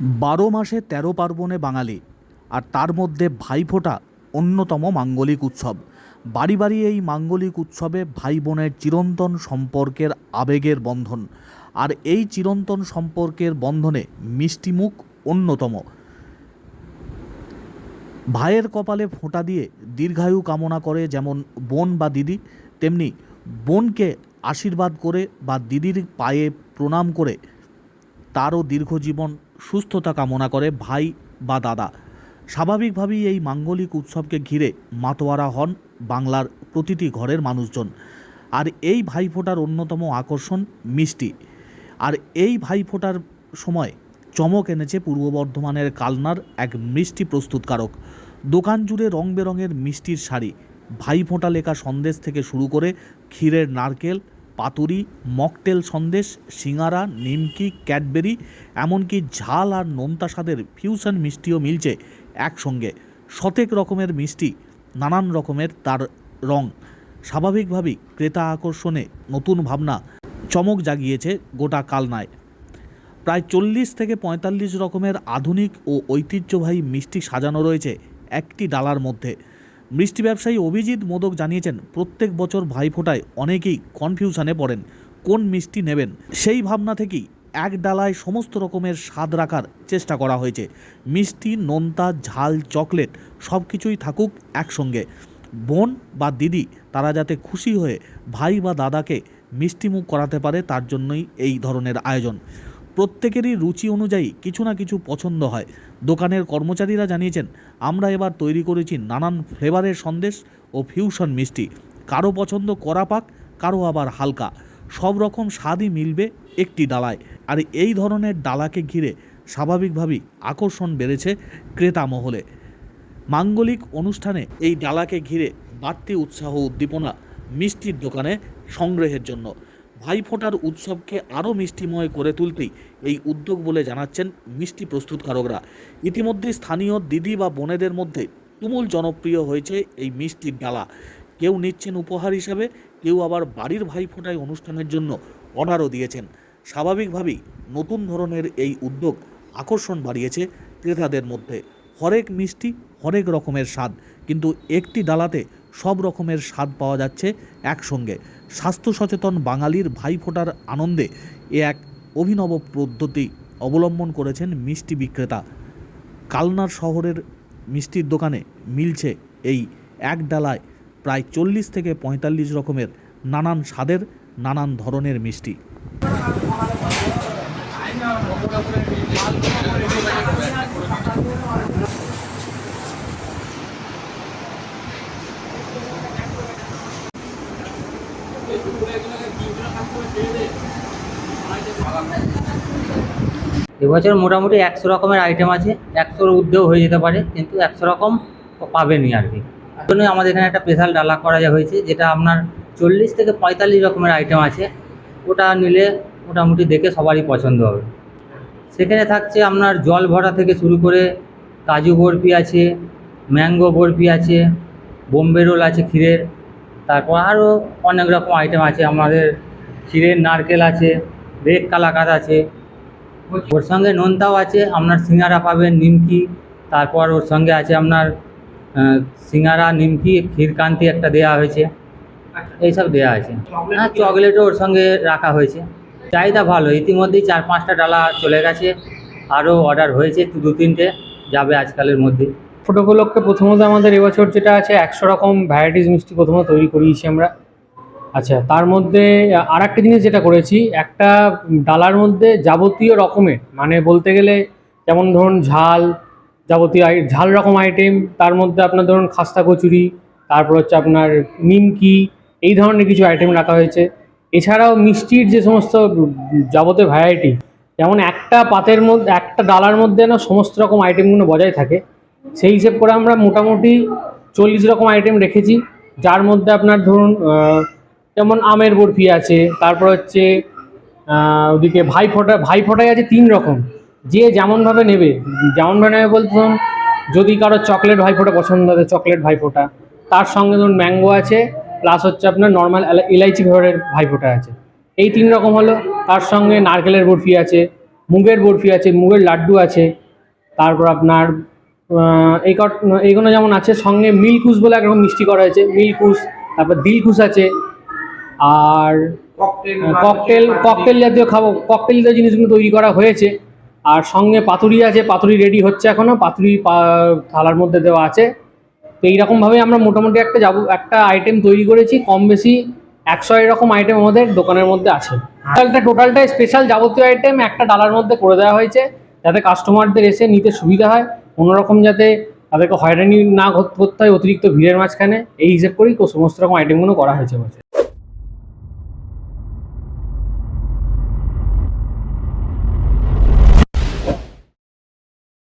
বারো মাসে তেরো পার্বণে বাঙালি, আর তার মধ্যে ভাইফোঁটা অন্যতম মাঙ্গলিক উৎসব। বাড়ি বাড়ি এই মাঙ্গলিক উৎসবে ভাই বোনের চিরন্তন সম্পর্কের আবেগের বন্ধন, আর এই চিরন্তন সম্পর্কের বন্ধনে মিষ্টিমুখ অন্যতম। ভাইয়ের কপালে ফোঁটা দিয়ে দীর্ঘায়ু কামনা করে যেমন বোন বা দিদি, তেমনি বোনকে আশীর্বাদ করে বা দিদির পায়ে প্রণাম করে তারও দীর্ঘজীবন সুস্থতা কামনা করে ভাই বা দাদা। স্বাভাবিকভাবেই এই মাঙ্গলিক উৎসবকে ঘিরে মাতোয়ারা হন বাংলার প্রতিটি ঘরের মানুষজন। আর এই ভাইফোঁটার অন্যতম আকর্ষণ মিষ্টি। আর এই ভাইফোঁটার সময় চমক এনেছে পূর্ব বর্ধমানের কালনার এক মিষ্টি প্রস্তুতকারক। দোকান জুড়ে রং বেরঙের মিষ্টির শাড়ি। ভাইফোঁটা লেখা সন্দেশ থেকে শুরু করে ক্ষীরের নারকেল পাতুরি, মকটেল সন্দেশ সিঙ্গারা নিমকি, ক্যাডবেরি, এমনকি ঝাল আর নোনতা স্বাদের ফিউশন মিষ্টিও মিলছে একসঙ্গে। শতেক রকমের মিষ্টি, নানান রকমের তার রং। স্বাভাবিকভাবেই ক্রেতা আকর্ষণে নতুন ভাবনা চমক জাগিয়েছে গোটা কালনায়। প্রায় চল্লিশ থেকে পঁয়তাল্লিশ রকমের আধুনিক ও ঐতিহ্যবাহী মিষ্টি সাজানো রয়েছে একটি ডালার মধ্যে। মিষ্টি ব্যবসায়ী অভিজিৎ মোদক জানিয়েছেন, প্রত্যেক বছর ভাইফোঁটায় অনেকেই কনফিউশনে পড়েন, কোন মিষ্টি নেবেন? সেই ভাবনা থেকেই এক ডালায় সমস্ত রকমের স্বাদ রাখার চেষ্টা করা হয়েছে। মিষ্টি, নোনতা, ঝাল, চকলেট সব কিছুই থাকুক একসঙ্গে। বোন বা দিদি, তারা যাতে খুশি হয়ে ভাই বা দাদাকে মিষ্টিমুখ করাতে পারে, তার জন্যই এই ধরনের আয়োজন। প্রত্যেকেরই রুচি অনুযায়ী কিছু না কিছু পছন্দ হয়। দোকানের কর্মচারীরা জানিয়েছেন, আমরা এবার তৈরি করেছি নানান ফ্লেভারের সন্দেশ ও ফিউশন মিষ্টি। কারও পছন্দ কড়া পাক, কারও আবার হালকা। সব রকম স্বাদই মিলবে একটি ডালায়। আর এই ধরনের ডালাকে ঘিরে স্বাভাবিকভাবেই আকর্ষণ বেড়েছে ক্রেতা মহলে। মাঙ্গলিক অনুষ্ঠানে এই ডালাকে ঘিরে বাড়তি উৎসাহ উদ্দীপনা মিষ্টির দোকানে সংগ্রহের জন্য। ভাইফোঁটার উৎসবকে আরও মিষ্টিময় করে তুলতেই এই উদ্যোগ বলে জানাচ্ছেন মিষ্টি প্রস্তুতকারকরা। ইতিমধ্যে স্থানীয় দিদি বা বোনেদের মধ্যে তুমুল জনপ্রিয় হয়েছে এই মিষ্টির ডালা কেউ নিচ্ছেন উপহার হিসাবে, কেউ আবার বাড়ির ভাইফোঁটায় অনুষ্ঠানের জন্য অর্ডারও দিয়েছেন। স্বাভাবিকভাবেই নতুন ধরনের এই উদ্যোগ আকর্ষণ বাড়িয়েছে ক্রেতাদের মধ্যে। হরেক মিষ্টি হরেক রকমের স্বাদ, কিন্তু একটি ডালাতে সব রকমের স্বাদ পাওয়া যাচ্ছে একসঙ্গে। স্বাস্থ্য সচেতন বাঙালির ভাইফোঁটার আনন্দে এ এক অভিনব পদ্ধতি অবলম্বন করেছেন মিষ্টি বিক্রেতা। কালনার শহরের মিষ্টির দোকানে মিলছে এই এক ডালায় প্রায় চল্লিশ থেকে পঁয়তাল্লিশ রকমের নানান স্বাদের, নানান ধরনের মিষ্টি। এবছর মোটামুটি একশো রকমের আইটেম আছে। একশোর ঊর্ধ্বেও হয়ে যেতে পারে, কিন্তু একশো রকম পাবেনই আর কি। জন্যই আমাদের এখানে একটা স্পেশাল ডালা করা হয়েছে, যেটা আপনার চল্লিশ থেকে পঁয়তাল্লিশ রকমের আইটেম আছে। ওটা নিলে মোটামুটি দেখে সবারই পছন্দ হবে। সেখানে থাকছে আপনার জল ভরা থেকে শুরু করে কাজু বরফি আছে, ম্যাঙ্গো বরফি আছে, বোম্বে রোল আছে ক্ষীরের। তারপর আরও অনেক রকম আইটেম আছে আমাদের ক্ষীরের নারকেল আছে, রেড কালাকাত আছে, ওর সঙ্গে নোনতাও আছে, আপনার সিঙ্গারা পাবেন নিমকি, তারপর ওর সঙ্গে আছে আপনার সিঙ্গারা, নিমকি, ক্ষীরকান্তি একটা দেওয়া হয়েছে, এইসব দেওয়া আছে। হ্যাঁ চকলেটও ওর সঙ্গে রাখা হয়েছে। চাহিদা ভালো, ইতিমধ্যেই চার পাঁচটা ডালা চলে গেছে, আরও অর্ডার হয়েছে দু তিনটে, যাবে আজকালের মধ্যে। উপলক্ষে প্রথমত আমাদের এবছর যেটা আছে, একশো রকম ভ্যারাইটিস মিষ্টি প্রথমে তৈরি করিয়েছি আমরা। আচ্ছা তার মধ্যে আর একটা জিনিস যেটা করেছি, একটা ডালার মধ্যে যাবতীয় রকমের মানে বলতে গেলে যেমন ধরুন ঝাল, যাবতীয় ঝাল রকম আইটেম তার মধ্যে আপনার ধরুন খাস্তা কচুরি, তারপর হচ্ছে আপনার নিমকি, এই ধরনের কিছু আইটেম রাখা হয়েছে। এছাড়াও মিষ্টির যে সমস্ত যাবতীয় ভ্যারাইটি যেমন একটা পাতের মধ্যে, একটা ডালার মধ্যে না সমস্ত রকম আইটেমগুলো বজায় থাকে। সেই হিসেব করে আমরা মোটামুটি চল্লিশ রকম আইটেম রেখেছি, যার মধ্যে আপনার ধরুন যেমন আমের বরফি আছে, তারপর হচ্ছে ওদিকে ভাইফোঁটা ভাইফোঁটায় আছে তিন রকম। যে যেমনভাবে নেবে যেমনভাবে নেবে বলতে ধরুন, যদি কারও চকলেট ভাইফোঁটা পছন্দ হবে চকলেট ভাইফোঁটা। তার সঙ্গে ধরুন ম্যাঙ্গো আছে, প্লাস হচ্ছে আপনার নর্মাল ইলাইচি ফ্লেভারের ভাইফোঁটা আছে। এই তিন রকম হলো। তার সঙ্গে নারকেলের বরফি আছে, মুগের বরফি আছে, মুগের লাড্ডু আছে, তারপর আপনার এই এইগুলো যেমন আছে, সঙ্গে মিল্কুস বলে একরকম মিষ্টি করা হয়েছে, মিল্কুস, তারপর দিলকুস আছে আর ককটেল ককটেল জাতীয় খাব ককটেল জাতীয় জিনিসগুলো তৈরি করা হয়েছে। আর সঙ্গে পাতুরি আছে পাতুরি রেডি হচ্ছে এখনও পাতুরি থালার মধ্যে দেওয়া আছে। তো এইরকমভাবে আমরা মোটামুটি একটা যাব একটা আইটেম তৈরি করেছি কম বেশি একশো এরকম আইটেম আমাদের দোকানের মধ্যে আছে। টোটালটা টোটালটাই স্পেশাল যাবতীয় আইটেম একটা ডালার মধ্যে করে দেওয়া হয়েছে যাতে কাস্টমারদের এসে নিতে সুবিধা হয় কোনোরকম যাতে তাদেরকে হয়রানি না করতে হয় অতিরিক্ত ভিড়ের মাঝখানে এই হিসেব করেই সমস্ত রকম আইটেমগুলো করা হয়েছে